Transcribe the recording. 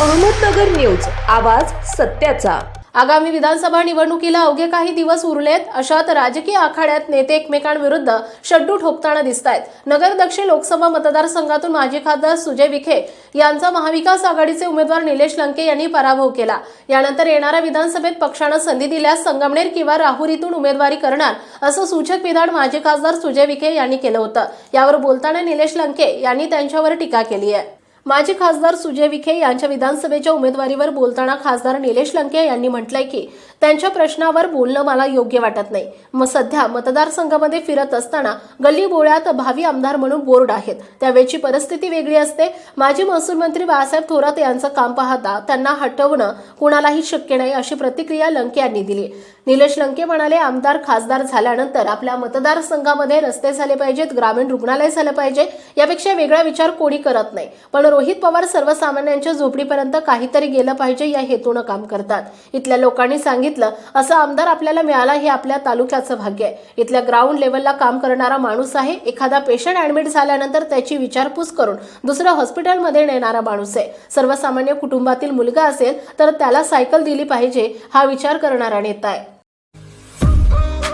Ahmednagar news आवाज सत्याचा. आगामी विधानसभा निवडणुकीला अवघे काही दिवस उरलेत अशात राजकीय आखाड्यात नेते एकमेकांविरुद्ध शड्डू ठोकताना दिसत आहेत नगर दक्षिण लोकसभा मतदारसंघातून माजी खासदार सुजय विखे यांचा महाविकास आघाडीचे उमेदवार निलेश लंके यांनी पराभव केला. यानंतर येणाऱ्या विधानसभेत पक्षानं संधी दिल्यास संगमनेर किंवा राहुरीतून उमेदवारी करणार असं सूचक विधान माजी खासदार सुजय विखे यांनी केलं होतं. यावर बोलताना निलेश लंके यांनी त्यांच्यावर टीका केली आहे. माजी खासदार सुजय विखे यांच्या विधानसभेच्या उमेदवारीवर बोलताना खासदार निलेश लंके यांनी म्हटलंय की त्यांच्या प्रश्नावर बोलणं मला योग्य वाटत नाही. मग सध्या मतदारसंघामध्ये फिरत असताना गल्ली बोळ्यात भावी आमदार म्हणून बोर्ड आहेत. त्यावेळची परिस्थिती वेगळी असते. माजी महसूल मंत्री बाळासाहेब थोरात यांचं काम पाहता त्यांना हटवणं कुणालाही शक्य नाही अशी प्रतिक्रिया लंके यांनी दिली. निलेश लंके म्हणाले आमदार खासदार झाल्यानंतर आपल्या मतदारसंघामध्ये रस्ते झाले पाहिजेत ग्रामीण रुग्णालय झालं पाहिजे यापेक्षा वेगळा विचार कोणी करत नाही. पण रोहित पवार सर्वसामान्यांच्या झोपडीपर्यंत काहीतरी गेलं पाहिजे या हेतूनं काम करतात. इथल्या लोकांनी सांगितलं असं आमदार आपल्याला मिळाला हे आपल्या तालुक्याचं भाग्य आहे. इथल्या ग्राउंड लेवलला काम करणारा माणूस आहे एखादा पेशंट ऍडमिट झाल्यानंतर त्याची विचारपूस करून दुसऱ्या हॉस्पिटलमध्ये नेणारा माणूस आहे. सर्वसामान्य कुटुंबातील मुलगा असेल तर त्याला सायकल दिली पाहिजे हा विचार करणारा नेता आहे.